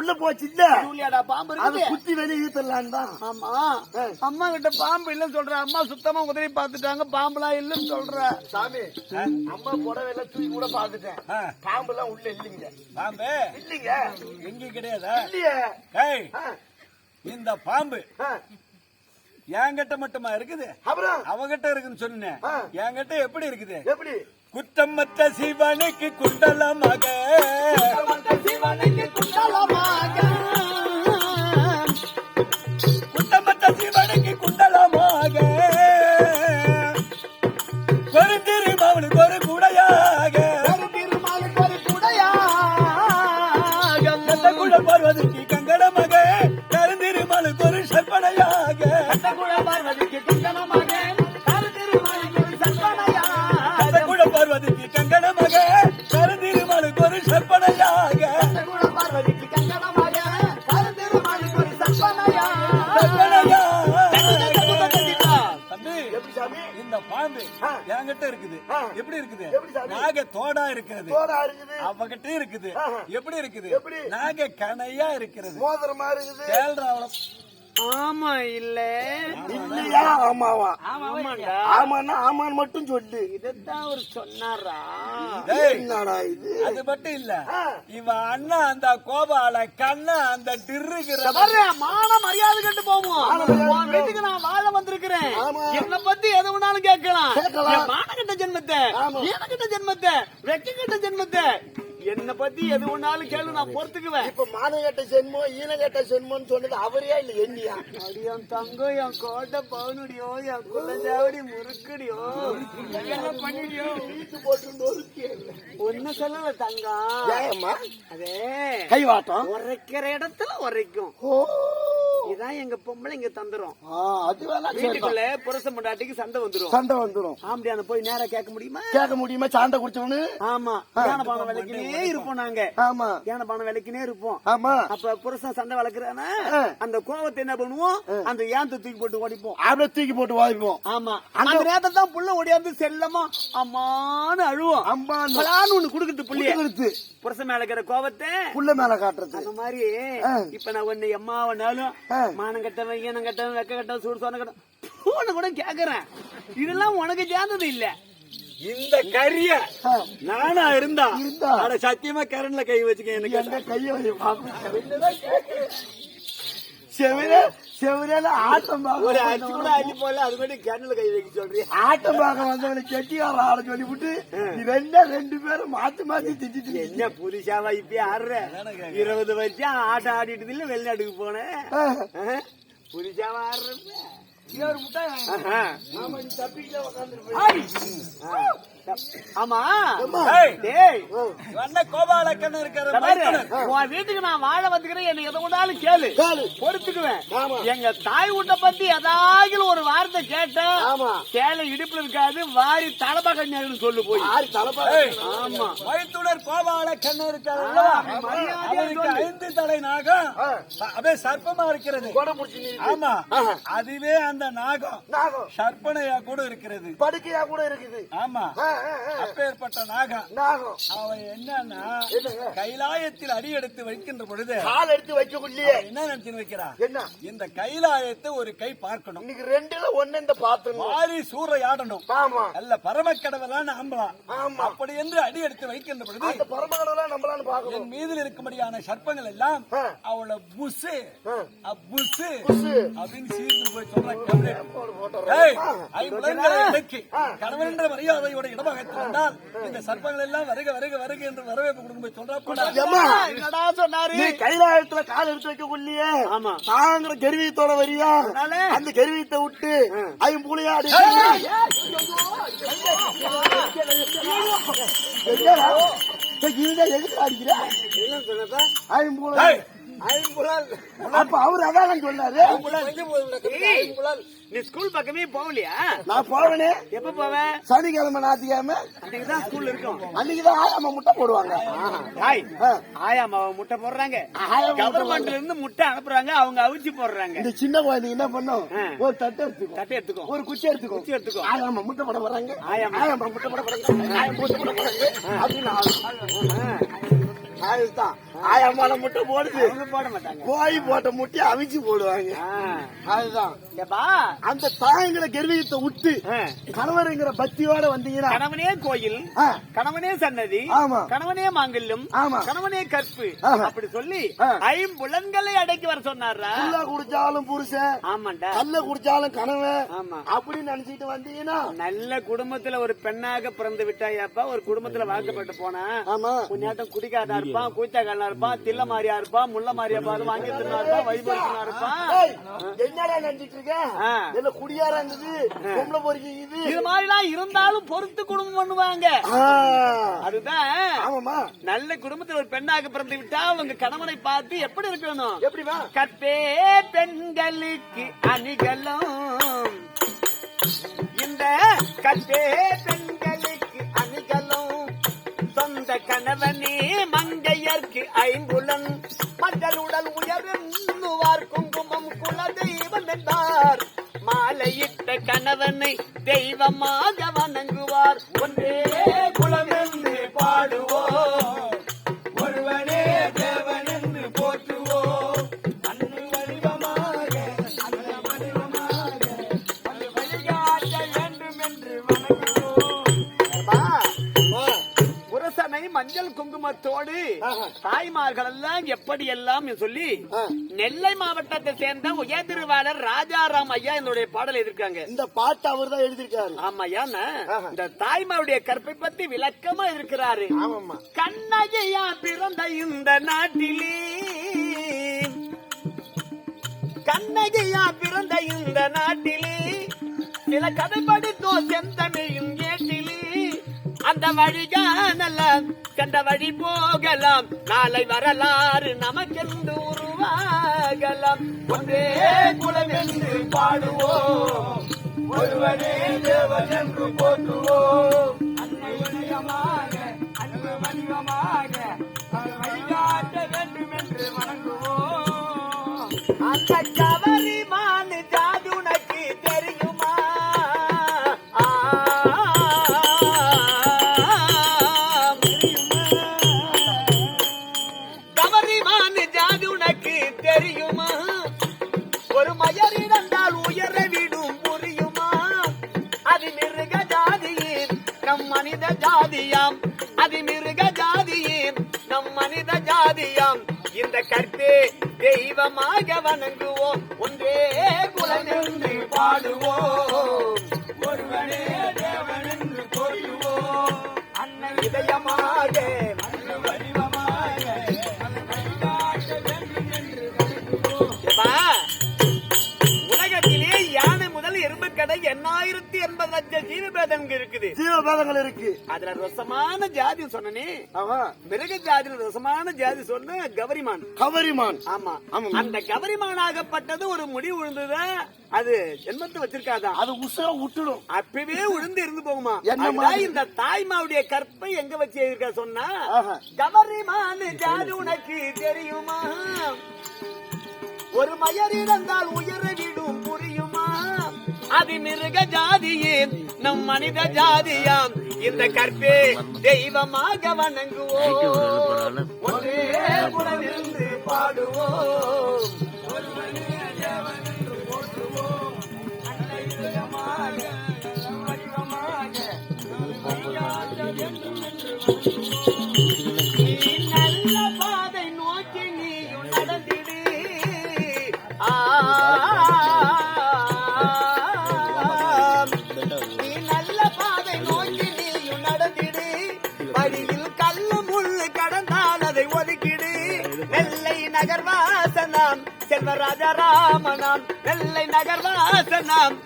உள்ள போச்சு இல்ல? ஜூலியாடா பாம்பு அது குத்தி வெளியே ஈத்தரலான் தான். ஆமா. அம்மா கிட்ட பாம்பு இல்லைன்னு சொல்ற. அம்மா சுத்தமா உதவி பார்த்துட்டாங்க பாம்புலாம் இல்லைன்னு சொல்ற. சாமி அம்மா புடவை எல்லாம் தூக்கி கூட பாத்துட்டேன். பாம்பு எல்லாம் உள்ள இல்லைங்க. பாம்பு? இல்லைங்க. எங்க கிடையாதா? இல்லையே. இந்த பாம்பு. என்கிட்ட மட்டுமா இருக்குது? அப்புறம்? அவகிட்ட இருக்குன்னு சொன்னேன். என்கிட்ட எப்படி இருக்குது? எப்படி? குற்றமற்ற சிவனுக்கு குண்டலமாக எப்படி இருக்குது? எப்படி? நாக கணையா இருக்கிறது. மோதிரமா இருக்குது. கேள்றா அவள. ஆமா இல்ல. இல்லையா? ஆமாவா? ஆமான்னா ஆமான்னு மட்டும் சொல்லு. இதைத்தான் அவர் சொன்னாரா? டேய், என்னடா இது? அது மட்டும் இல்ல. ஆ. இவன் அண்ணா அந்த கோபால கண்ணா அந்த டிருகிற மான மரியாதை கட்டு போவோம் வீட்டுக்கு நான் வாழ வந்திருக்கிறேன். என்ன பத்தி எது வேணாலும் கேட்கலாம். என் மானகட்ட ஜென்மத்தை. ஆமா. ஏனகட்ட ஜென்மத்தை. வெக்கங்கட்ட ஜென்மத்தை. என்ன பத்தி எது வேணாலும் கேளு நான் பொறுத்துக்குவேன். இப்ப மானகட்ட சென்மோ ஈனகட்ட சென்மோன்னு சொன்னது அவரையா இல்ல என்னையா? அடி என் தங்கம் என் கோட்டை பவுனுடியோ என் குலஞ்சாவடி முறுக்குடியோ. எல்லாம் பண்ணிடியோ? வீட்டு போட்டு ஒண்ணு சொல்லல தங்கம் அதே. கைவாட்டம்? உரைக்கிற இடத்துல உரைக்கும். ஓ. இதான் எங்க பொம்பளை இங்க தந்துரும். அது வேணா. வீட்டுக்குள்ள புரச முண்டாட்டிக்கு சண்டை வந்துரும். சண்டை வந்துரும். ஆம்படியான போய் நேரா கேட்க முடியுமா? கேட்க முடியுமா? சாண்டை குடிச்சவனு? ஆமா. யானை பானம் விலைக்குனே இருப்போம் நாங்க. ஆமா. யானை பானம் விலைக்குனே இருப்போம். ஆமா. அப்ப புருஷன் சண்டை வளர்க்கறானா. அந்த கோவத்தை என்ன பண்ணுவோம்? அந்த ஏந்த தூக்கி போட்டு ஓடிப்போம். அப்படியே தூக்கி போட்டு வாய்ப்போம் ஆமா. அந்த நேரத்துல தான் புள்ள ஓடியாந்து செல்லமா? அம்மான்னு அழுவோம். அம்மா பலான்னு ஒண்ணு குடுக்குது புள்ளிய. புருஷன் மேல இருக்கிற கோவத்தை புள்ள மேல காட்டுறது. அந்த மாதிரி. இப்ப நான் உன்னை எம்மாவனாலும். மானம் கட்டவன் ஈனம் கட்டவன் வெக்க கட்டவன் சூடு சோன கட்டவன். பூனை கூட கேக்குறேன். இதெல்லாம் உனக்கு சேர்ந்தது இல்ல. இந்த கரிய. நானா இருந்தா இருந்தா. அட சத்தியமா கரண்ட்ல கை வச்சுக்க எனக்கு கைய செவிர செவிரல ஆட்டம் ஒரு பார்க்க அச்சு கூட அள்ளி போல அது மட்டும் கேண்டல கை வைக்க சொல்றியா? ஆட்டம் பார்க்க வந்தவனை கெட்டியார ஆட சொல்லி விட்டு நீ ரெண்டே ரெண்டு பேரும் மாத்தி மாத்தி திட்டிட்டு என்ன புதுசாவா இப்ப ஆடுற? இருபது வருஷம் ஆட்டம் ஆடிட்டு இல்ல வெளிநாட்டுக்கு போனேன்? புதுசாவா ஆஹா. ஆமா ஏய், டேய் அண்ணா கோபால கண்ணன் இருக்கிற. உன் வீட்டுக்கு நான் வாழ வந்துக்கிறேன் என்ன எதை கொண்டாலும் கேளு. கேளு. பொறுத்துக்குவேன். ஆமா. எங்க தாய் வீட்டை பத்தி ஏதாகிலும் ஒரு வார்த்தை கேட்டா ஆமா. சேலை இடுப்புல இருக்காது வாரி தலபா கண்ணியாருன்னு சொல்லு போய். ஆமா. மைத்துனர் கோபால கண்ணன் இருக்காரு அவருக்கு ஐந்து தலை நாகம். அப்படியே சர்ப்பமா இருக்கிறது. கொடை முடிச்சு நீ ஆமா. அதுவே அந்த நாகம். நாகம். சர்ப்பனையா கூட இருக்கிறது. படுக்கையா கூட இருக்குது. ஆமா. அப்பேற்பட்ட நாகம் நாகம் அவன் என்னன்னா? கைலாயத்தில் அடி எடுத்து வைக்கின்ற பொழுது கால் எடுத்து வைக்கக்குள்ளேயே. அவன் என்ன நினைச்சு வைக்கிறான் என்ன? இந்த கைலாயத்தை ஒரு கை பார்க்கணும். இன்னைக்கு ரெண்டுல ஒண்ணு இந்த பாத்துங்க வாரி சூறையாடணும். ஆமா. அல்ல பரமக்கடவுளான ஆம்பலாம் ஆமா. அப்படி என்று அடி எடுத்து வைக்கின்ற பொழுது அந்த பரமகடலாம் நம்மளான்னு பாக்கணும் என் மீதில் இருக்கும்படியான சர்ப்பங்கள் எல்லாம். அவளை புசு. புசு. அப்படின்னு சீர்ந்து போய் சொல்ற போடு, போட்டு ஏய், ஐம்புலன்களை அடக்கி, கணவன் என்ற மரியாதையோட இந்த சர்ப்பங்கள் எல்லாம் வருக வருக வருக என்று வரவேற்பு கொடுக்கும்போது சொல்றா சொன்னாரு நீ கைலாயத்துல கால் எடுத்து வைக்கக்குள்ளேயே ஆமா தாங்கிற கருவியத்தோட வரியா? அந்த கருவியத்தை விட்டு ஐம்புலியா அடி எதுக்கு அடிக்கிற அப்ப அவரு அதான் சொன்னாரு? நீ ஸ்கூல் பக்கமே போகலையா? நான் போவேனே எப்ப போவேன் சனிக்கிழமை ஞாயிற்றுக்கிழமை. அன்னைக்கு தான் ஸ்கூல் இருக்கும். அன்னைக்குதான் ஆயாம முட்டை போடுவாங்க. ஹாய். ஆ. ஆயா மாவ முட்டை போடுறாங்க. கவர்மெண்ட்ல இருந்து முட்டை அனுப்புறாங்க அவங்க அவிச்சு போடுறாங்க. இந்த சின்ன குழந்தைங்க என்ன பண்ணும். ஒரு தட்டை எடுத்துக்கும் தட்டை எடுத்துக்கோ. ஒரு குச்சி எடுத்துக்கும் குச்சி எடுத்துக்கோ. ஆயாம முட்டை போட வராங்க ஆயாம்மா. ஆயாம முட்டை போட வராங்க ஆயாம முட்டை போட வராங்க அப்படின்னு. அதுதான் ஆயம்மால முட்டை போடுது அவங்க போட மாட்டாங்க கோழி போட்ட முட்டையை அவிச்சு போடுவாங்க. அதுதான் அந்த தாயங்கிற கர்வீகத்தை விட்டு. கணவருங்கிற பக்தியோட வந்தீங்கன்னா கணவனே கோயில் கணவனே சன்னதி ஆமா. கணவனே மாங்கல்யம் ஆமா. கணவனே கற்பு. அப்படி சொல்லி. ஐம்புலன்களை அடக்கி வர சொன்னாரா புல்ல குடிச்சாலும் புருஷன் ஆமாண்டா கல்ல குடிச்சாலும் கணவன் ஆமா அப்படின்னு நினைச்சிட்டு வந்தீங்கன்னா நல்ல குடும்பத்துல ஒரு பெண்ணாக பிறந்து விட்டாயாப்பா ஒரு குடும்பத்துல வாக்கப்பட்டு போனா ஆமா புண்ணியாட்டம் குடிக்காதா இருப்பான் இருப்பான் தில்ல மாறியா இருப்பான் முள்ள மாறியா பாரு வாங்கி வழிபடுத்தினா இருப்பான் ஏய், என்னடா நினைச்சிட்டு இருக்க? குடியாரா இருந்தது? பொம்பளை பொறுக்கிக்குது இது மாதிரிலாம் இருந்தாலும் பொறுத்து குடும்பம் பண்ணுவாங்க. அதுதான். ஆமாமா நல்ல குடும்பத்துல ஒரு பெண்ணாக பிறந்து விட்டா அவங்க கணவனை பார்த்து எப்படி இருக்கணும்? எப்படிமா கற்பே பெண்களுக்கு அணிகளும். இந்த கற்பே பெண்களுக்கு அணிகளும் சொந்த கணவனே மங்கையர்க்கு ஐம்புலன் மஞ்சள் உடல் உயர்ந்துவார் குங்குமம் குல தெய்வம் என்றார் மாலையிட்ட கணவனை தெய்வமாக வணங்குவார். ஒன்றே ஆஹா. தாய்மார்கள் எல்லாம் எப்படி எல்லாம் சொல்லி. நெல்லை மாவட்டத்தை சேர்ந்த உயர் திருவாளர் ராஜாராம் ஐயா என்னுடைய பாடல் எதிர்க்காங்க இந்த பாட்டு அவர் தான் எழுதியிருக்காரு ஆமா ஏன்னா. இந்த தாய்மாருடைய கற்பை பத்தி விளக்கமா இருக்கிறாரு. கண்ணகையா பிறந்த இந்த நாட்டிலே. கண்ணகையா பிறந்த இந்த நாட்டிலே. சில கதை படித்தோம் செந்தமிழும் ஏட்டிலே அந்த வழிகானல்ல கண்ட வழி போகலாம். நாளை வரலாறு நமக்கென்று உருவாகலாம். ஒன்றே குலம் என்று பாடுவோம். ஒருவனே தேவன் என்று போற்றுவோம். அன்னை வணிகமாக அன்பு வடிவமாக ஜாதியாம். அது மிருக ஜாதியின் நம் மனித ஜாதியாம். இந்த கற்பே தெய்வமாக வணங்குவோம். ஒன்றே குலம் பாடுவோம். ஒருவனே தேவன் என்று போற்றுவோம் அண்ணன் இதயமாக இருக்குது. ஜீவபேதங்கள் இருக்கு. அதுல ரசமான ஜாதி சொன்னனே ஆமா. மிருக ஜாதியில ரசமான ஜாதி சொன்ன கவரிமான். கவரிமான். ஆமா. ஆமா. அந்த கவரிமானாகப்பட்டது ஒரு முடி விழுந்ததா அது ஜென்மத்தை வச்சிருக்காதான் அது உசுர விட்டுடும் அப்பவே விழுந்து இருந்து போகுமா? இந்த தாய்மாவுடைய கற்பை எங்க வச்சு இருக்க சொன்னா. கவரிமான் ஜாதி உனக்கு தெரியுமா? ஒரு மயர் இழந்தால் உயர விடும் புரியுமா? அது மிருக ஜாதியே நம் மனித ஜாதியாம். இந்த கற்பே தெய்வமாக வணங்குவோம். ஒரே குணமிருந்து பாடுவோம். நெல்லை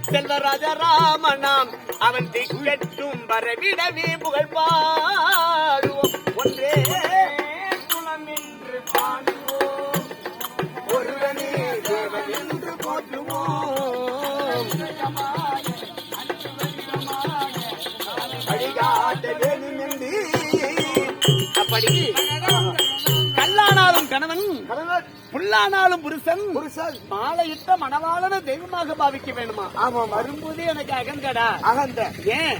செல்வராஜ ராமனாம். அவன் திக்கெட்டும் வரவிடவே புகழ் தலைவர் புல்லானாலும் புருஷன். புருஷன். மாலையிட்ட மணவாளன தெய்வமாக பாவிக்க வேணுமா? ஆமா வரும்போது எனக்கு அகங்கடா அகந்த. ஏன்.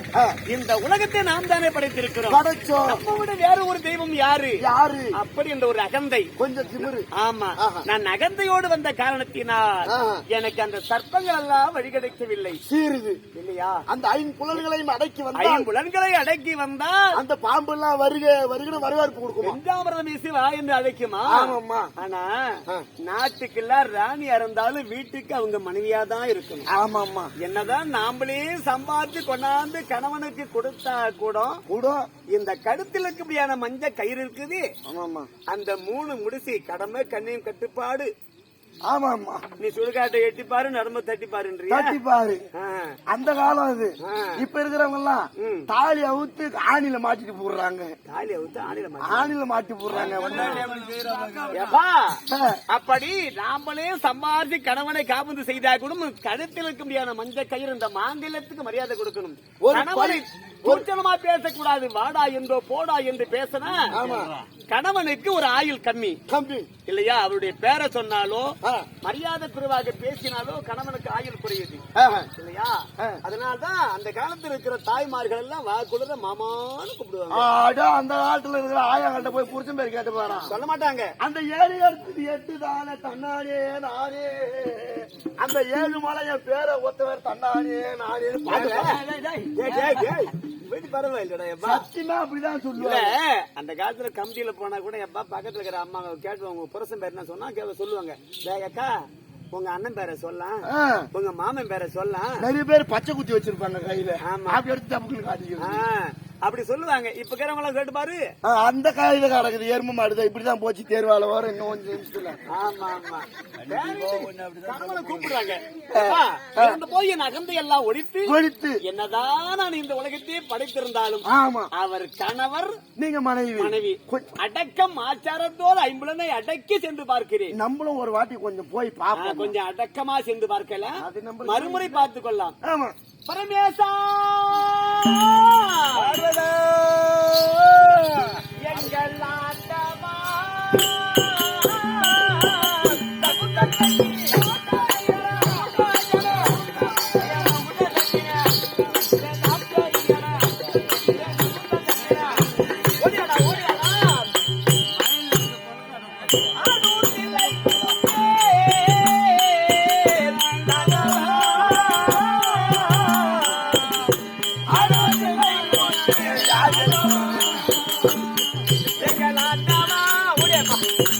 இந்த உலகத்தை நாம் தானே படைத்திருக்கிறோம். படைச்சோம். நம்ம விட வேற ஒரு தெய்வம் யாரு? யாரு? அப்படி என்ற ஒரு அகந்தை. கொஞ்சம் திமிரு. ஆமா. நான் அகந்தையோடு வந்த காரணத்தினால். எனக்கு அந்த சர்ப்பங்கள் எல்லாம் வழிகெடுக்கவில்லை சீருது. இல்லையா? அந்த ஐம்புலன்களையும் அடக்கி வந்தால் ஐம்புலன்களை அடக்கி வந்தால் அந்த பாம்பு எல்லாம் வருக வருகிற வரவேற்பு கொடுக்குமா? வெஞ்சாமிரதம் வீசி வா என்று அழைக்குமா? ஆமாம்மா. ஆனா. நாட்டுக்கெல்லாம் ராணியா இருந்தாலும் வீட்டுக்கு அவங்க மனைவியா தான் இருக்கணும். ஆமாம்மா. என்னதான் நாமளே சம்பாதிச்சு கொண்டாந்து கணவனுக்கு கொடுத்தா கூட கூட. இந்த கழுத்தில் இருக்கக்கூடியான மஞ்ச கயிறு இருக்குது. ஆமாம்மா. அந்த மூணு முடிச்சு கடமை கண்ணியம் கட்டுப்பாடு. ஆமாம்மா நீ சுடுகாட்டை எட்டிப்பாரு நரம்பு தட்டிப்பாருன்றியா தட்டி பாரு. அந்த காலம் அது. இப்ப இருக்கிறவங்க எல்லாம். தாலி அவுத்து ஆணில மாட்டிட்டு போடுறாங்க தாலியை விட்டு ஆணில. ஆணில மாட்டி போடுறாங்க. அப்படி நாமளே சம்பாதிச்சு கணவனை காபந்து செய்தா கூட கழுத்தில் இருக்க முடியாத மஞ்ச கயிறு இந்த மாங்கல்யத்துக்கு மரியாதை கொடுக்கணும் ஒரு கூச்சலமா பேசக்கூடாது வாடா என்றோ போடா என்று பேசினா. கணவனுக்கு ஒரு ஆயுள் கம்மி கம்பி இல்லையா அவருடைய பேரை சொன்னாலோ ஆ. மரியாதை குறைவாக பேசினாலோ கணவனுக்கு ஆயுள் குறையுது. இல்லையா. அதனால்தான் அந்த காலத்துல இருக்கிற தாய்மார்கள் எல்லாம் வாக்குள்ள மாமான்னு கூப்பிடுவாங்க அந்த காலத்துல இருக்கிற ஆயாங்கள்ட்ட போய் புருஷன் பேர் கேட்டு போறான். சொல்ல மாட்டாங்க. அந்த ஏழு எடுத்து எட்டு தானே தன்னானே நானே அந்த ஏழு மலை என் பேரை ஒத்தவர் தன்னானே நானே பரவாயில்லடா எப்பா. சத்தியமா அப்படிதான் சொல்லுவாங்க அந்த காலத்துல கமிட்டியில போனா கூட எப்பா பக்கத்துல இருக்கிற அம்மா கேட்டுவாங்க புருஷன் பேர் என்ன சொன்னா கேட்க சொல்லுவாங்க. அக்கா உங்க அண்ணன் பேரை சொல்லலாம். உங்க மாமன் பேரை சொல்லலாம். நிறைய பேர் பச்சை குத்தி வச்சிருப்பாங்க கையில. ஆமா. அப்படி எடுத்து தப்புக்குன்னு ஆ, காட்டிக்கிறது அப்படி சொல்லுவாங்க. இப்ப எல்லாம் கேட்டு பாரு. அந்த காயில கிடக்குது. எரும மாடுதான். இப்படிதான் போச்சு. தேர்வால வர இன்னும் கொஞ்சம் நிமிஷத்துல. ஆமா ஆமா. கூப்பிடுறாங்க. இறந்து போய் என் அகந்தை எல்லாம் ஒழித்து கொழுத்து என்னதான் நான் இந்த உலகத்தையே படைத்திருந்தாலும் ஆமா. அவர் கணவர் நீங்க மனைவி. மனைவி. அடக்கம் ஆச்சாரத்தோடு ஐம்புலனை அடக்கி சென்று பார்க்கிறேன். நம்மளும் ஒரு வாட்டி கொஞ்சம் போய் ஆ, பாப்போம் கொஞ்சம் அடக்கமா சென்று பார்க்கலாம். அது நம்ம மறுமுறை பார்த்துக் கொள்ளலாம் ஆமா. பரமேசா! 啊，来来。ஆடுதில்லை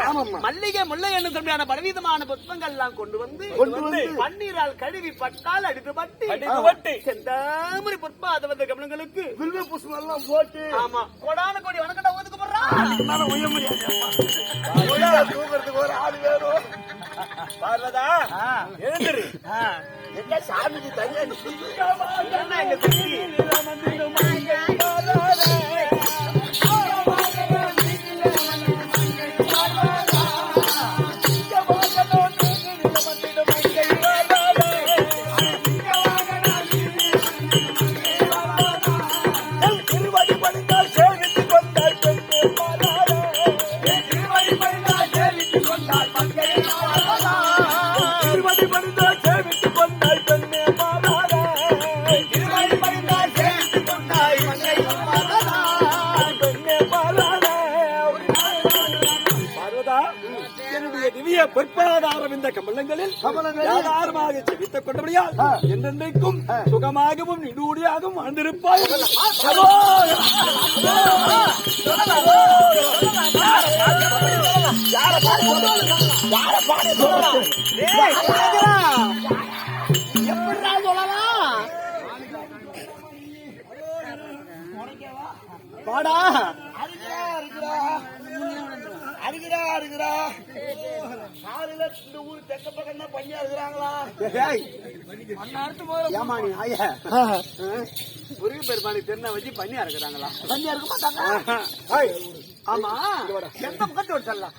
ஆமாம்மா. மல்லிகை முல்லை என்று சொல்லியான பலவிதமான புஷ்பங்கள் எல்லாம் கொண்டு வந்து கொண்டு வந்து பன்னீரால் கழுவி பட்டால் அடித்து பட்டு அடித்து பட்டு. செந்தாமரை புஷ்ப அதவந்த கமலங்களுக்கு வில்வ புஷ்பம் எல்லாம் போட்டு ஆமா கொடான கோடி வணக்கடா ஒதுக்கு என்னால உய்ய முடியாது ஒழுங்கா தூங்குறதுக்கு ஒரு ஆள் வேணும் பார்வதா எழுந்துரு என்ன சாமிக்கு தனியா என்ன எங்க யாதாரமாக செவித்துக் கொண்டபடியால் என்றென்றைக்கும் சுகமாகவும் நிடூடியாகவும் வாழ்ந்திருப்பாய் சொல்லலாம் வாடா அருகிறா அருகிறா. காலையில இந்த ஊர் தெக்க பக்கம் தான் பண்ணியா இருக்கிறாங்களா ஏம்மா நீ ஆய? முருக பெருமானுக்கு தெரிஞ்ச வச்சு பண்ணி இருக்கிறாங்களா பண்ணியா இருக்க மாட்டாங்க. ஆமா. எந்த ஒரு சொல்லலாம்